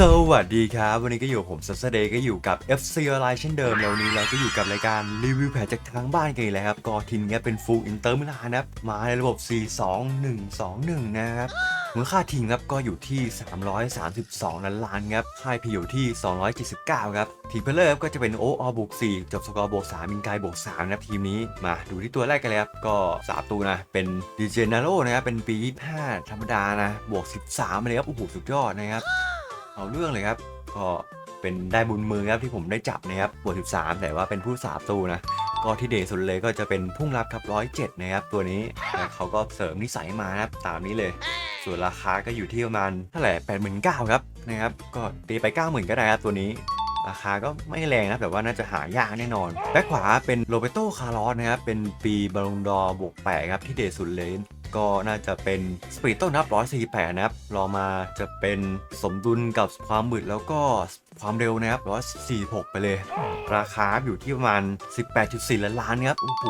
สวัสดีครับ วันนี้ก็อยู่ผมซัสเดย์ก็อยู่กับ FC Online เช่นเดิมแล้ววันนี้เราก็อยู่กับรายการรีวิวแผนจากทางบ้านกันอีกแล้วครับก็ทีมเนี้ยเป็น Full Inter มิลานนะครับ มาในระบบ 4-2-1-2-1 นะครับมูลค่าทีมครับก็อยู่ที่ 332 ล้านล้านครับค่ายพีอยู่ที่ 279 ครับ ทีมเพลเลอร์ก็จะเป็นโออบวก4จบสกอร์บวก3มินกายบวก3นะครับทีมนี้มาดูที่ตัวแรกกันเลยครับ ก็สามตัวนะ เป็นดิเจนาโรนะครับ เป็นปี 25 ธรรมดานะ บวก 13 เลยครับ โอ้โห สุดยอดนะครับ เอาเรื่องเลยครับ ก็เป็นได้บุญมือครับที่ผมได้จับนะครับบวก13 แต่ว่าเป็นผู้สาบตูนะ ก็ที่เดชสุดเลยก็จะเป็นพุ่งรับครับ107นะครับ ตัวนี้เขาก็เสริมนิสัยมานะครับตามนี้เลย ส่วนราคาก็อยู่ที่ประมาณเท่าไหร่แปดหมื่นเก้าครับนะครับ ก็ตีไป 9 0,000 ก็ได้ครับตัวนี้ราคาก็ไม่แรงนะแต่ว่าน่าจะหายากแน่นอนแบ็คขวาเป็นโรเบโตคาร์ลอสนะครับ เป็นปีบอลงดอบวกแปครับที่เดชสุดเลย ก็น่าจะเป็นสปีดต้นนับ 148 นะครับรอมาจะเป็นสมดุลกับความมืดแล้วก็ความเร็วนะครับ146 ไปเลย ราคาอยู่ที่ประมาณ 18.4 ล้านล้านครับ โอ้โห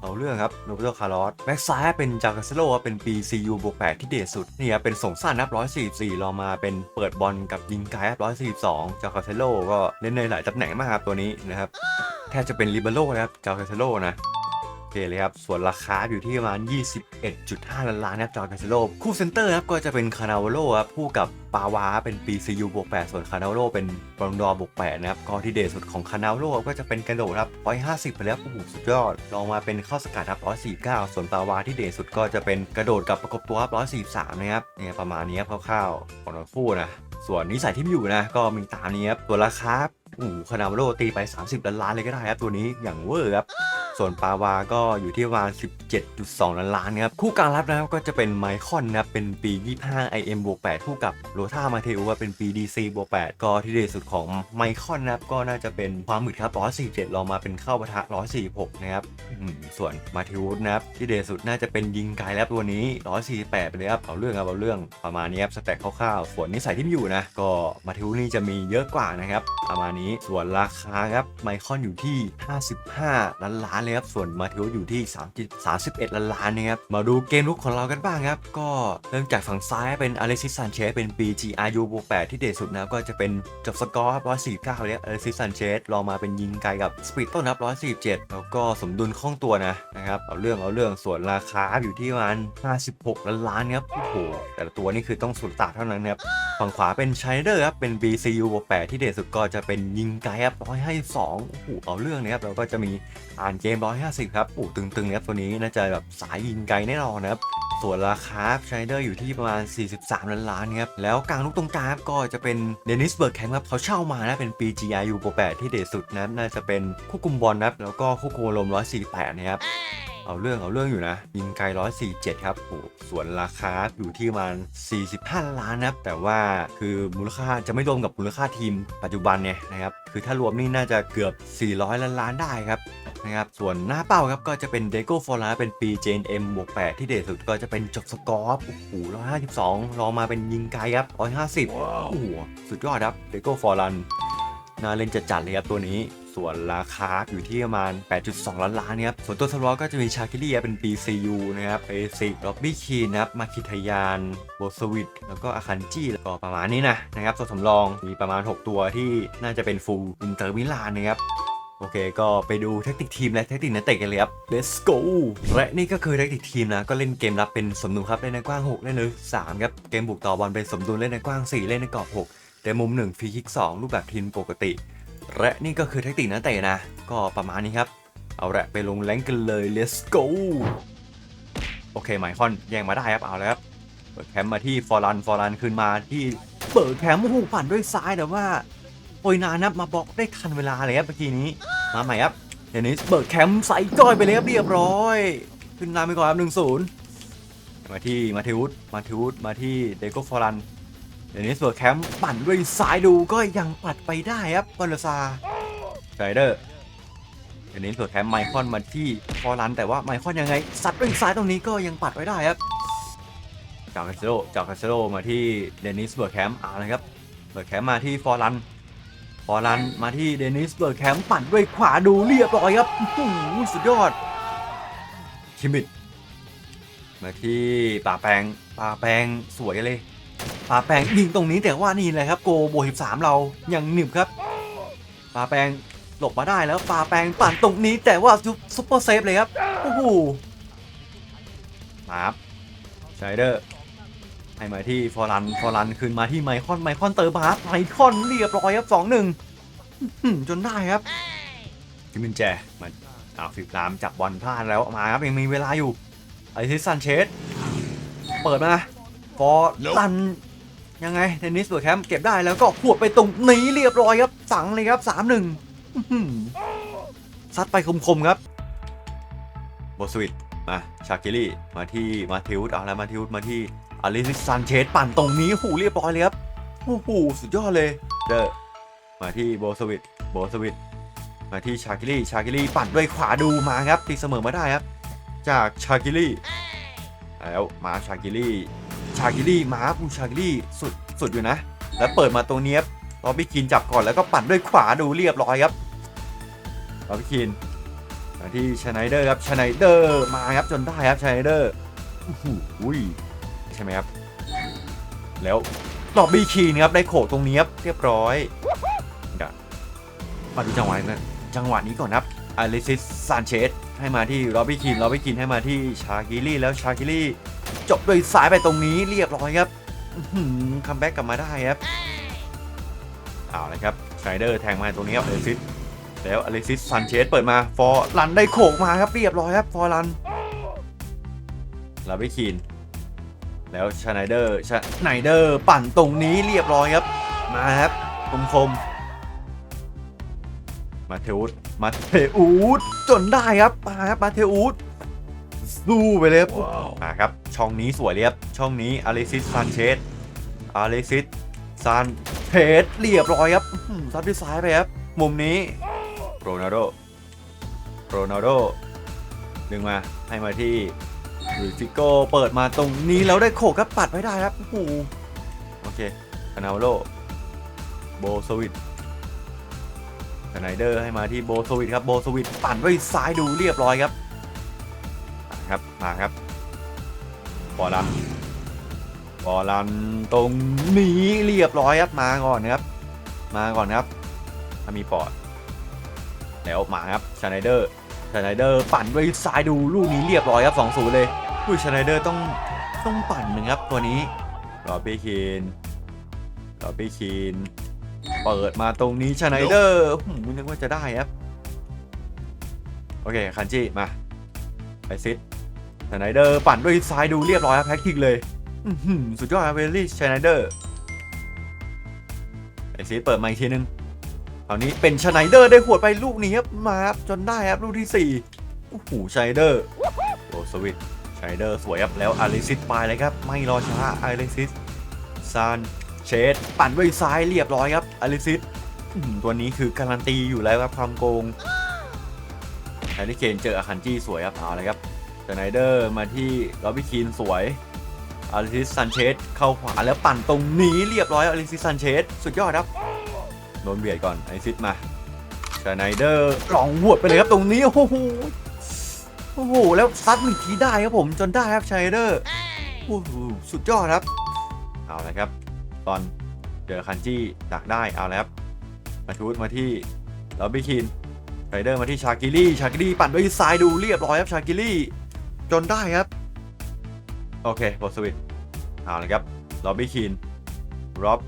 เอาเรื่องครับโรเบโตคาร์ลอสแบ็กซ้าเป็นจากาเซโลเป็นปี CU บวก8ที่เดชสุดนี่ครับเป็นส่งสั้นนับ 144 รอมาเป็นเปิดบอลกับยิงไกลครับ 142 จากาเซโลก็เล่นในหลายตำแหน่งมากครับตัวนี้นะครับ แทบจะเป็นลิเบโร่นะครับจากาเซโลนะ เคเลยครับ ส่วนราคาอยู่ที่ประมาณ 21.5 ล้านล้านนะครับจอร์คาเซโลคู่เซนเตอร์ครับก็จะเป็นคานาโวโลครับคู่กับปาวาเป็นปีซียูบวก8ส่วนคานาโวโลเป็นบอลดอร์บวก8นะครับก็ที่เด่นสุดของคานาโวโลก็จะเป็นกระโดดครับ150ไปแล้วโอ้โหสุดยอดลองมาเป็นเข้าสกัดครับ149ส่วนปาวาที่เด่นสุดก็จะเป็นกระโดดกับประกบตัวครับ143นะครับเนี่ยประมาณนี้ครับคร่าวๆของทั้งคู่นะส่วนนิสัยที่มีอยู่นะก็มีตามนี้ครับตัวราคาโอ้โหคานาโวโลตีไป 30ล้านล้านเลยก็ได้ครับตัวนี้อย่างเวอร์ครับ ส่วนปาวาก็อยู่ที่ประมาณ 17.2 ล้านล้านครับ คู่กลางรับนะครับก็จะเป็นไมคอนนะครับเป็นปี 25 IM บวก8คู่กับโรธามาเทอุว่าเป็นปี DC บวก8ก็ที่เด่นสุดของไมคอนนะครับก็น่าจะเป็นความหมึดครับ147ลองมาเป็นเข้าปะทะ 146 นะครับส่วนมาเทอุสนะครับที่เด่นสุดน่าจะเป็นยิงไกลแล้วตัวนี้ 148 ไปเลยครับเอาเรื่องครับเอาเรื่องประมาณนี้ครับสแต็กคร่าวๆส่วนนิสัยที่มีอยู่นะก็มาเทอุสนี่จะมีเยอะกว่านะครับประมาณนี้ส่วนราคาครับไมคอนอยู่ที่ 55 ล้านล้านเลยครับส่วนมาเทอุสอยู่ที่3 31ล้านล้านนะครับมาดูเกมลุกของเรากันบ้างครับก็เริ่มจากฝั่งซ้ายเป็นอเลซิสซันเชสเป็นปี GRU บวก8ที่เด่นสุดนะครับก็จะเป็นจบสกอร์ครับ149เลยอเลซิสซันเชสรองมาเป็นยิงไกลกับสปีดต้นนับ147 แล้วก็สมดุลคล่องตัวนะนะครับเอาเรื่องเอาเรื่องส่วนราคาอยู่ที่ประมาณ56 ล้านล้านครับโอ้โหแต่ละตัวนี่คือต้องสุดตาเท่านั้นนะครับฝั่งขวาเป็นชเดอร์ครับเป็น BCU บวก8ที่เด่นสุดก็จะเป็นยิงไกลครับ152โอ้โหเอาเรื่องนะครับแล้วก็จะมีอ่านเกม150 ครับโอ้โหตึงๆครับตัวนี้น่าจะแบบสายยิงไกลแน่นอนนะครับส่วนราคาช n เดอร์อยู่ที่ประมาณ 43 ล้านล้านครับ แล้วกลางลูกตรงกลางก็จะเป็นเดนิสเบิร์กแคมป์ครับ เขาเช่ามานะ เป็น PGRU บวก8ที่เด่นสุดนะครับน่าจะเป็นควบคุมบอลนะครับแล้วก็ควบคุมอารม148 นะครับ เอาเรื่องเอาเรื่องอยู่นะ ยิงไกล 147 ครับโอ้ส่วนราคาอยู่ที่ประมาณ 45 ล้านนะครับ แต่ว่าคือมูลค่าจะไม่รวมกับมูลค่าทีมปัจจุบันเนี่ยนะครับ คือถ้ารวมนี่น่าจะเกือบ 400 ล้านล้านได้ครับ นะครับ ส่วนหน้าเป้าครับก็จะเป็นเดโก้ฟอร์ลาเป็นปี JNM บวก8ที่เด่นสุดก็จะเป็นจบสกอร์ครับโอ้โห152รองมาเป็นยิงไกลครับ150โอ้โหสุดยอดครับเดโก้ฟอร์ลันน่าเล่นจะจัดเลยครับตัวนี้ส่วนราคาอยู่ที่ประมาณ 8.2 ล้านล้านนะครับ ส่วนตัวสล็อตก็จะมีชาคิลี่เป็นปี CU นะครับเอซิกล็อบบี้คีนะครับมาคิทยานโบสวิตแล้วก็อาคันจี้แล้วก็ประมาณนี้นะนะครับ ตัวสำรองมีประมาณ 6 ตัวที่น่าจะเป็นฟูลอินเตอร์มิลานนะครับ โอเค ก็ไปดูแทคติกทีมและแทคติกนักเตะกันเลยครับ let's go และนี่ก็คือแทคติกทีมนะ ก็เล่นเกมรับเป็นสมดุลครับเล่นในกว้าง 6 เล่นในลึก3ครับ เกมบุกต่อบอลเป็นสมดุลเล่นในกว้าง 4 เล่นในกรอบ 6 แต่มุม 1 ฟรีคิก 2 รูปแบบทีมปกติ และนี่ก็คือแทคติกนักเตะนะ ก็ประมาณนี้ครับ เอาละไปลงแรงกันเลย let's go โอเคไมคอนแย่งมาได้ครับ เอาแล้วครับ เปิดแคมป์มาที่ฟอร์ลัน ฟอร์ลันขึ้นมาที่เปิดแคมป์โอ้โหปั่นด้วยซ้ายแต่ว่า โอยนานะมาบล็อกได้ทันเวลาเลยครับเมื่อกี้นี้มาใหม่ครับเดนิสเบิร์กแคมป์ใส่ก้อยไปเลยครับเรียบร้อย ขึ้นนำไปก่อนครับหนึ่งศูนย์มาที่มาทิวุฒมาทิวุฒมาที่เดโกฟอรันเดนิสเบิร์กแคมป์ปั่นด้วยซ้ายดูก็ยังปัดไปได้ครับบอลซาไรเดอร์เดนิสเบิร์กแคมป์ไมคอนมาที่ฟอรันแต่ว่าไมคอนยังไงซัดด้วยซ้ายตรงนี้ก็ยังปัดไว้ได้ครับจากคาเซโลจากคาเซโลมาที่เดนิสเบิร์กแคมป์เอาเลยครับเบิร์กแคมป์มาที่ฟอรัน อร์ลันมาที่เดนิสเบิร์กแคมป์ปั่นด้วยขวาดูเรียบร้อยครับโอ้โหสุดยอดคิมมิดมาที่ป่าแปงป่าแปงสวยเลยปาแปงยิงตรงนี้แต่ว่านี่เลยครับโกโบสิบสามเรายังหนึบครับปาแปงหลบมาได้แล้วปาแปงปั่นตรงนี้แต่ว่าซุปซุปเปอร์เซฟเลยครับโอ้โหมาครับชไนเดอร์ ให้มาที่ฟอรันฟอรันคืนมาที่ไมคอนไมคอนเติมมารับไมคอนเรียบร้อยครับสองหนึ่งจนได้ครับจิมินแจมาอ้าวฟิบลามจับบอลพลาดแล้วมาครับยังมีเวลาอยู่ไอซิสซันเชสเปิดมาฟอรันยังไงเทนนิสเบิร์แคมป์เก็บได้แล้วก็ขวดไปตรงนี้เรียบร้อยครับสั่งเลยครับสามหนึ่งซัดไปคมๆครับโบสวิตมาชาคิลี่มาที่มาทิวส์เอาแล้วมาทิวส์มาที่ อลิซิสซันเชสปั่นตรงนี้หูเรียบร้อยเลยครับโอ้โหสุดยอดเลยเดอมาที่โบสวิตโบสวิตมาที่ชาคิลี่ชาคิลี่ปั่นด้วยขวาดูมาครับตีเสมอมาได้ครับ จากชาคิลี่แล้วมาชาคิลี่ชากิลี่มาบูชากิลี่สุดสุดอยู่นะ แล้วเปิดมาตรงนี้ครับลอบบี้คินจับก่อนแล้วก็ปั่นด้วยขวาดูเรียบร้อยครับลอบบี้คินมาที่ชไนเดอร์ครับชไนเดอร์มาครับจนได้ครับชไนเดอร์โอ้โห ใช่ไหมครับ แล้วลอบบีคินครับได้โขกตรงนี้ครับเรียบร้อยเดี๋ยวมาดูจังหวะนี้นะจังหวะนี้ก่อนครับอลิซิสซานเชสให้มาที่ลอบบี้คินลอบบี้คินให้มาที่ชากิลี่แล้วชากิลี่จบโดยสายไปตรงนี้เรียบร้อยครับคัมแบ็กกลับมาได้ครับเอาลยครับไชเดอร์แทงมาตรงนี้ครับอเลซิสแล้วอเลซิสซันเชสเปิดมาฟอร์รันได้โขกมาครับเรียบร้อยครับฟอร์รันลาวิคีน แล้วชไนเดอร์ชไนเดอร์ปั่นตรงนี้เรียบร้อยครับ มาครับคมคมๆมาเทอุสมาเทอุสจนได้ครับมาครับมาเทอุสสู้ไปเลยครับอ่าครับ ช่องนี้สวยเลยครับ ช่องนี้อเล็กซิสซานเชสอเล็กซิสซานเชสเรียบร้อยครับอื้อหือซัดด้วยซ้ายไปครับ มุมนี้โรนัลโดโรนัลโดดึงมาให้มาที่ ลุยฟิโก้เปิดมาตรงนี้แล้วได้โขกครับปัดไว้ได้ครับโอ้โหโอเคคานาวโลโบสวิตสไนเดอร์ให้มาที่โบสวิตครับโบสวิตปั่นไว้ซ้ายดูเรียบร้อยครับครับมาครับบอลันบอลันตรงนี้เรียบร้อยครับมาก่อนครับ มาก่อนครับ ถ้ามีปอด แล้วมาครับชไนเดอร์ชไนเดอร์ปั่นด้วยซ้ายดูลูกนี้เรียบร้อยครับ2 0เลย อุ้ยชไนเดอร์ต้องต้องปั่นหนึ่งครับ ตัวนี้รอบี้คีนรอบี้คีนเปิดมาตรงนี้ชไนเดอร์หืมนึกว่าจะได้ครับโอเคคันจิมาไปซิดชไนเดอร์ปั่นด้วยซ้ายดูเรียบร้อยครับแพ็กทิกเลยอื้อหือสุดยอดครับเวลลี่ชไนเดอร์ไปซิดเปิดมาอีกทีนึงคราวนี้เป็นชไนเดอร์ได้หวดไปลูกนี้ครับมาครับจนได้ครับลูกที่4โอ้โหชไนเดอร์โอ้สวิตช ไนเดอร์สวยครับแล้วอาริซิสไปเลยครับ ไม่รอช้าอาริซิสซานเชดปั่นด้วยซ้ายเรียบร้อยครับอาริซิสตัวนี้คือการันตีอยู่แล้วครับความโกงแฮร์รี่เคนเจออาคันจี้สวยครับเอาเลยครับสไนเดอร์มาที่ล็อบบี้คีนสวยอาริซิสซันเชสเข้าขวาแล้วปั่นตรงนี้เรียบร้อยอาริซิสซันเชสสุดยอดครับโดนเบียดก่อนอาริซิสมาสไนเดอร์ลองหวดไปเลยครับตรงนี้โอ้โห โอ้โห แล้วซัดหนึ่งทีได้ครับผมจนได้ครับสไนเดอร์โอ้โหสุดยอดครับ เอาละครับ ตอนเจอคันจี้ดักได้เอาแล้วครับมาทูตมาที่ล็อบบี้คีนไรเดอร์มาที่ชากิลี่ชากิลี่ปั่นด้วยซ้ายดูเรียบร้อยครับชากิลี่จนได้ครับ โอเคบอสวิตเอาเลยครับล็อบบี้คีนร็อบ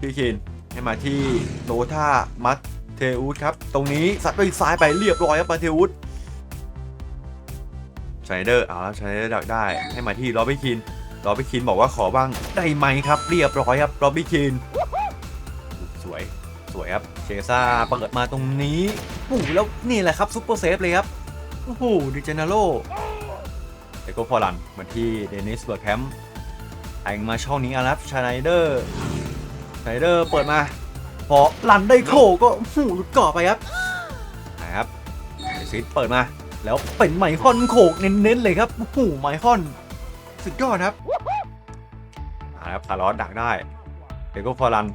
บี้คีนให้มาที่โลธามัตเทอุสครับ ตรงนี้สัดด้วยซ้ายไปเรียบร้อยครับมาเทอุส ชไนเดอร์เอาแล้วชไนเดอร์ดักได้ให้มาที่ล็อบบี้คีนล็อบบี้คีนบอกว่าขอบ้างได้ไหมครับ เรียบร้อยครับล็อบบี้คีนสวยสวยครับเชซ่าเปิดมาตรงนี้โอ้โหแล้วนี่แหละครับซุปเปอร์เซฟเลยครับโอ้โหดิเจเนโรเอโกพอลันมาที่เดนิสเบิร์แคมป์แต่งมาช่องนี้อารับชไนเดอร์ชไนเดอร์เปิดมา พอลันได้โขก็โอ้โหลุดก่อไปครับนะครับเดซิสเปิดมา แล้วเป็นไมคอนโขกเน้นๆเลยครับโอ้โหไมคอน สุดยอดครับเอาละครับคาร์ลอสดักได้เอโกพอลัน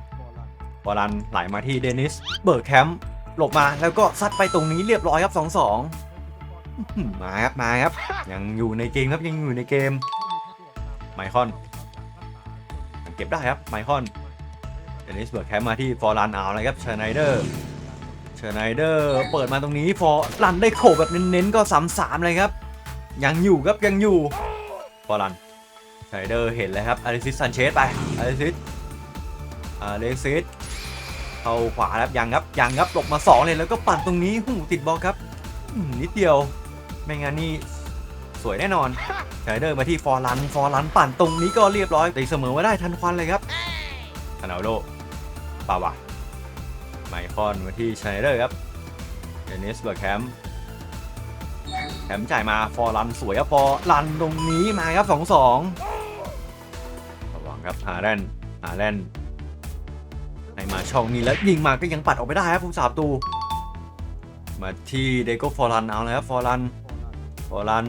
บอลันไหลมาที่เดนิส เบิร์กแคมป์หลบมาแล้วก็ซัดไปตรงนี้เรียบร้อยครับ2-2อื้อหือมาครับมาครับ ยังอยู่ในเกมครับยังอยู่ในเกม ไมคอนเก็บได้ครับไมคอนเดนิสเบิร์กแคมป์มาที่ฟอรันเอาเลยครับชไนเดอร์ ชไนเดอร์เปิดมาตรงนี้ฟอร์ลันได้โขกแบบเน้นๆก็สามสามเลยครับ ยังอยู่ครับยังอยู่ฟอร์ลันชไนเดอร์เห็นเลยครับอลิซิสซันเชสไปอลิซิสอลิซิสเข้าขวาครับยังครับยังครับหลบมาสองเลยแล้วก็ปั่นตรงนี้หูติดบอลครับอืมนิดเดียวไม่งั้นนี่สวยแน่นอนชไนเดอร์มาที่ฟอร์ลันฟอร์ลันปั่นตรงนี้ก็เรียบร้อยตีเสมอมาได้ทันควันเลยครับคานาโลปาวะ ไมคอนมาที่ชไนเดอร์ครับเดนิสเบิร์แคมป์แคมป์จ่ายมาฟอร์ลันสวยครับฟอร์ลันตรงนี้มาครับสองสองระวังครับฮาแลนด์ฮาแลนด์ให้มาช่องนี้แล้วยิงมาก็ยังปัดออกไปได้ครับผู้สาประตูมาที่เดโก้ฟอร์ลันเอาเลยครับฟอร์ลันฟอร์ลัน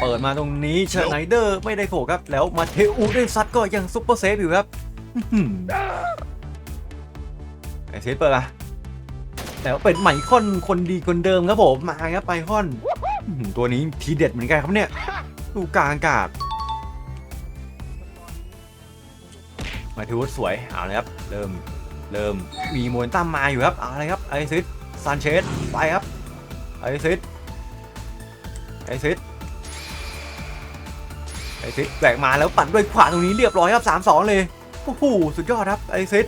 เปิดมาตรงนี้เชอร์ไนเดอร์ไม่ได้โผล่ครับ แล้วมาเทอูได้ซัดก็ยังซุปเปอร์เซฟอยู่ครับ ไอเซฟเปิดมาแล้วเป็นไมคอนคนดีคนเดิมครับผมมาครับไมคอนอื้อหือตัวนี้ทีเด็ดเหมือนกันครับเนี่ยดูกลางอากาศมาทิวุฒสวยเอาเลยครับ เริ่มเริ่มมีโมเมนตัมมาอยู่ครับเอาเลยครับไอซิสซานเชสไปครับไอซิสไอซิสไอซิสแบกมาแล้วปั่นด้วยขวาตรงนี้เรียบร้อยครับ3-2เลยโอ้โหสุดยอดครับไอซิส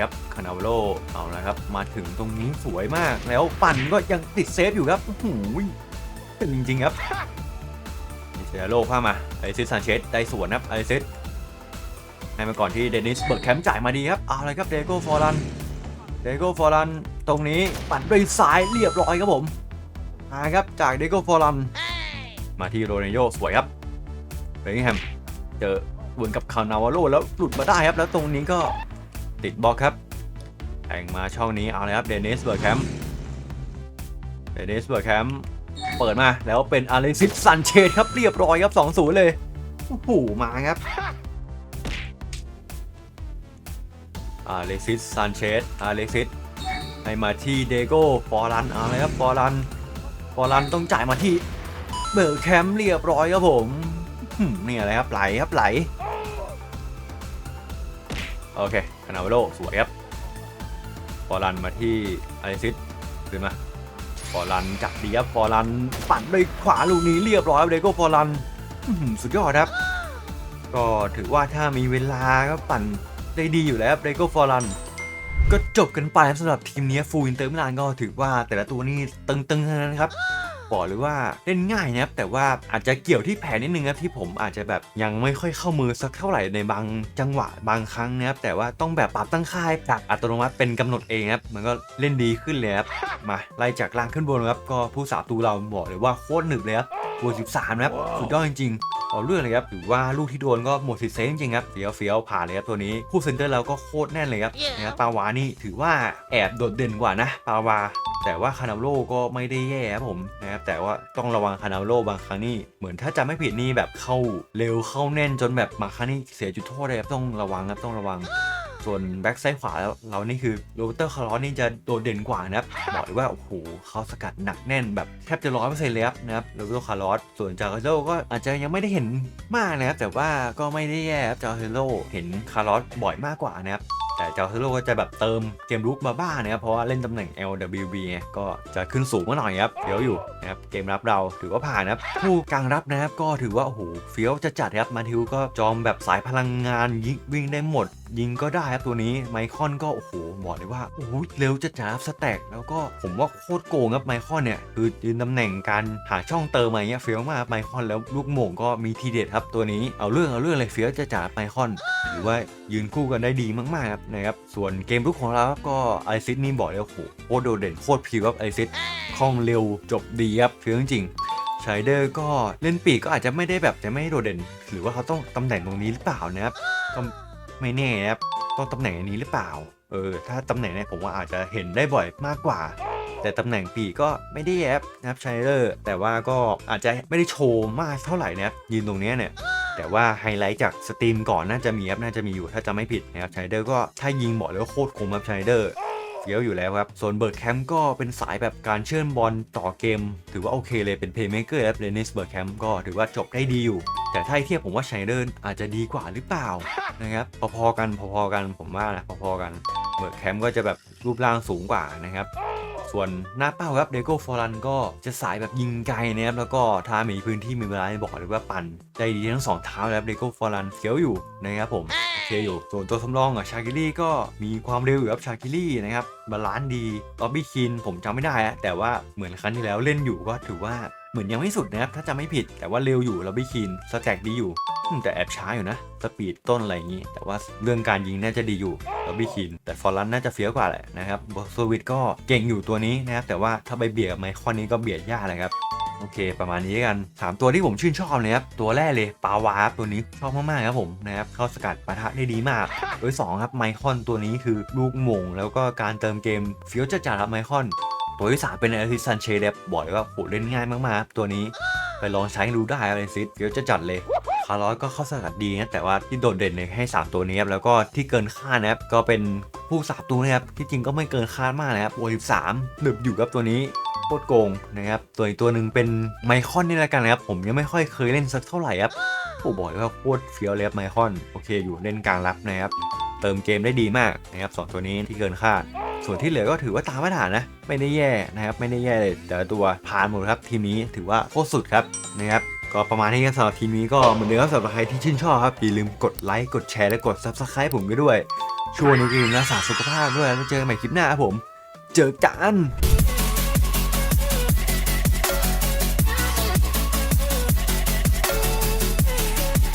ครับคานาโลเอาละครับ มาถึงตรงนี้สวยมาก แล้วปั่นก็ยังติดเซฟอยู่ครับโอ้โหเป็นจริงๆครับเซโลพามาไอซิสซานเชสได้สวนครับไอซิสให้มาก่อนที่เดนิสเบิร์กแคมป์จ่ายมาดีครับเอาลยครับเดโก้ฟอร์รันเดโก้ฟอร์ลันตรงนี้ปั่นด้วยซ้ายเรียบร้อยครับผมมาครับจากเดโก้ฟอร์ลันมาที่โรนัลโยสวยครับเบรนิงแฮมเจอวนกับคานาวาโลแล้วหลุดมาได้ครับ แล้วตรงนี้ก็ ติดบล็อกครับแทงมาช่องนี้เอาเลยครับเดนิสเบิร์แคมป์เดนิสเบิร์แคมป์เปิดมาแล้วเป็นอาเลซิสซันเชสครับเรียบร้อยครับ2-0เลยโอ้โหมาครับอาเลซิสซันเชสอาเลซิสให้มาที่เดโก้ฟอรันเอาเลยครับฟอรันฟอรันต้องจ่ายมาที่เบิร์แคมป์เรียบร้อยครับผมหึ่มนี่อะไรครับไหลครับไหล โอเค คานาเวโลสวยครับฟอร์ลันมาที่อเลซิสขึ้นมาฟอร์ลันจับดีครับฟอร์ลันปั่นด้วยขวาลูกนี้เรียบร้อยเดโก้ฟอร์ลันสุดยอดครับ ก็ถือว่าถ้ามีเวลาก็ปั่นได้ดีอยู่แล้วเดโก้ฟอร์ลันก็จบกันไปสำหรับทีมนี้ฟูลอินเตอร์มิลานก็ถือว่าแต่ละตัวนี่ตึงๆทั้งนั้นนะครับ บอกเลยว่าเล่นง่ายนะครับแต่ว่าอาจจะเกี่ยวที่แผนนิดนึงครับที่ผมอาจจะแบบยังไม่ค่อยเข้ามือสักเท่าไหร่ในบางจังหวะบางครั้งนะครับแต่ว่าต้องแบบปรับตั้งค่ายจากอัตโนมัติเป็นกำหนดเองครับมันก็เล่นดีขึ้นเลยครับมาไล่จากล่างขึ้นบนครับก็ผู้สาประตูเราบอกเลยว่าโคตรหนึบเลยครับบวก13นะครับสุดยอดจริงๆเอาเรื่องเลยครับถือว่าลูกที่โดนก็หมดสิทธิ์เซฟจริงๆครับเฟี้ยวเฟี้ยวผ่านเลยครับตัวนี้คู่เซนเตอร์เราก็โคตรแน่นเลยครับนะครับปาวานี่ถือว่าแอบโดดเด่นกว่านะปาวาแต่ว่าคานาโลก็ไม่ได้แย่ครับผมนะครับแต่ว่าต้องระวังคานาโลบางครั้งนี่เหมือนถ้าจำไม่ผิดนี่แบบเข้าเร็วเข้าแน่นจนแบบบางครั้งนี่เสียจุดโทษเลยครับต้องระวังครับต้องระวัง ส่วนแบ็กไซด์ขวาแล้วเรานี่คือโรเบอร์ตคาร์ลอสนี่จะโดดเด่นกว่านะครับบอกเลยว่า โอ้โหเขาสกัดหนักแน่นแบบแทบจะร้อยเปอร์เซ็นต์เลยครับนะครับโรเบอร์ตคาร์ลอสส่วนจากาโลก็อาจจะยังไม่ได้เห็นมากนะครับ แต่ว่าก็ไม่ได้แย่ครับจากาโลเห็นคาร์ลอสบ่อยมากกว่านะครับแต่เจ้าเทโร่ก็จะแบบเติมเกมรุกมาบ้านะครับเพราะว่าเล่นตำแหน่ง LWB ก็จะขึ้นสูงมาหน่อยครับเฟี้ยวอยู่นะครับเกมรับเราถือว่าผ่านนะครับผู้กลางรับนะครับก็ถือว่าโอ้โหเฟี้ยวจะจัดครับมาทิวก็จอมแบบสายพลังงานยิงวิ่งได้หมด ยิงก็ได้ครับตัวนี้ไมคอนก็โอ้โหบอกเลยว่าโอ้โหเร็วจะจับสแต็กแล้วก็ผมว่าโคตรโกงครับไมคอนเนี่ยคือยืนตำแหน่งการหาช่องเติมอะไรเงี้ยเฟี้ยวมากไมคอนแล้วลูกโม่งก็มีทีเด็ดครับตัวนี้เอาเรื่องเอาเรื่องเลยเฟี้ยวจะจับไมคอนหรือว่ายืนคู่กันได้ดีมากๆครับนะครับส่วนเกมรุกของเราครับก็ไอซิดนี่บอกเลยว่าโอ้โหโคตรโดดเด่นโคตรพริวครับไอซิดคล่องเร็วจบดีครับคือจริงๆชายเดอร์ก็เล่นปีกก็อาจจะไม่ได้แบบจะไม่โดดเด่น หรือว่าเขาต้องตำแหน่งตรงนี้หรือเปล่านะครับ ไม่แน่ครับต้องตำแหน่งอันนี้หรือเปล่า เออ ถ้าตำแหน่งเนี้ผมว่าอาจจะเห็นได้บ่อยมากกว่า แต่ตำแหน่งปีกก็ไม่ได้แยบนะครับชายเดอร์แต่ว่าก็อาจจะไม่ได้โชว์มากเท่าไหร่นะครับยืนตรงเนี้ยเนี่ยแต่ว่าไฮไลท์จากสตรีมก่อนน่าจะมีครับน่าจะมีอยู่ถ้าจะไม่ผิดนะครับชไนเดอร์ก็ถ้ายิงบอกเลยว่าโคตรคมครับชไนเดอร์เฟี้ยวอยู่แล้วครับส่วนเบิร์ดแคมป์ก็เป็นสายแบบการเชื่อมบอลต่อเกม ถือว่าโอเคเลยเป็นเพย์เมเกอร์ครับเรนิสเบิร์ดแคมป์ก็ถือว่าจบได้ดีอยู่ แต่ถ้าให้เทียบผมว่าชไนเดอร์อาจจะดีกว่าหรือเปล่านะครับพอๆกันพอๆกันผมว่านะพอๆกันเบิร์กแคมป์ก็จะแบบรูปร่างสูงกว่านะครับส่วนหน้าเป้าครับเดโก้ฟอรันก็จะสายแบบยิงไกลนะครับแล้วก็ถ้ามีพื้นที่มีเวลาให้บอกหรือว่าปั่นได้ดีทั้งสองเท้าแล้วเดโก้ฟอรันเฟี้ยวอยู่นะครับผมโอเคอยู่ส่วนตัวสำรองอะชากิลี่ก็มีความเร็วอยู่ครับชากิลี่นะครับบาลานซ์ดีล็อบบี้คินผมจำไม่ได้อะแต่ว่าเหมือนครั้งที่แล้วเล่นอยู่ก็ถือว่าเห มือนยังไม่สุดนะครับ ถ้าจำไม่ผิดแต่ว่าเร็วอยู่ล็อบบี้คินสแต็กดีอยู่แต่แอบช้าอยู่นะสปีดต้นอะไรอย่างนี้ แต่ว่าเรื่องการยิงน่าจะดีอยู่ล็อบบี้คินแต่ฟอร์ลันน่าจะเฟี้ยวกว่าแหละนะครับบอสวิตก็เก่งอยู่ตัวนี้นะครับแต่ว่าถ้าไปเบียดกับไมคอนนี้ก็เบียดยากเลยครับโอเค ประมาณนี้กันสามตัวที่ผมชื่นชอบเลยครับ ตัวแรกเลยปาวารับตัวนี้ชอบมากๆครับผมนะครับ เข้าสกัดปะทะได้ดีมากตัวสองครับไมคอนตัวนี้คือลูกหม่งแล้วก็การเติมเกมเฟี้ยวจัดๆครับไมคอน ตัวที่สามเป็นอาริซันเชเดฟบอกเลยว่าโหเล่นง่ายมากๆตัวนี้ไปลองใช้ดูได้อะไรซิเฟี้ยวจัดเลยคาร์ลอสก็เข้าสกัดดีนะแต่ว่าที่โดดเด่นเลยให้ 3 ตัวนี้ครับแล้วก็ที่เกินคาดนะครับก็เป็นผู้สาบตัวนะครับที่จริงก็ไม่เกินคาดมากนะครับโอลิสามหนึบอยู่กับตัวนี้โคตรโกงนะครับตัวอีกตัวหนึ่งเป็นไมคอนนี่แหละกันนะครับผมยังไม่ค่อยเคยเล่นสักเท่าไหร่ครับโอ้บอกเลยว่าโคตรเฟี้ยวเลยครับไมคอนโอเคอยู่เล่นกลางรับนะครับ เติมเกมได้ดีมากนะครับสองตัวนี้ที่เกินคาด ส่วนที่เหลือก็ถือว่าตามมาตรฐานนะ ไม่ได้แย่นะครับ ไม่ได้แย่เลยแต่ตัวผ่านหมดครับทีมนี้ถือว่าโคตรสุดครับนะครับก็ประมาณนี้กันสำหรับทีมนี้ก็เหมือนเดิมครับสำหรับใครที่ชื่นชอบครับอย่าลืมกดไลค์กดแชร์และกด Subscribe ผมไปด้วยช่วยนี้ก็อย่าลืมรักษาสุขภาพด้วยแล้วเจอกันใหม่คลิปหน้าครับผม เจอกัน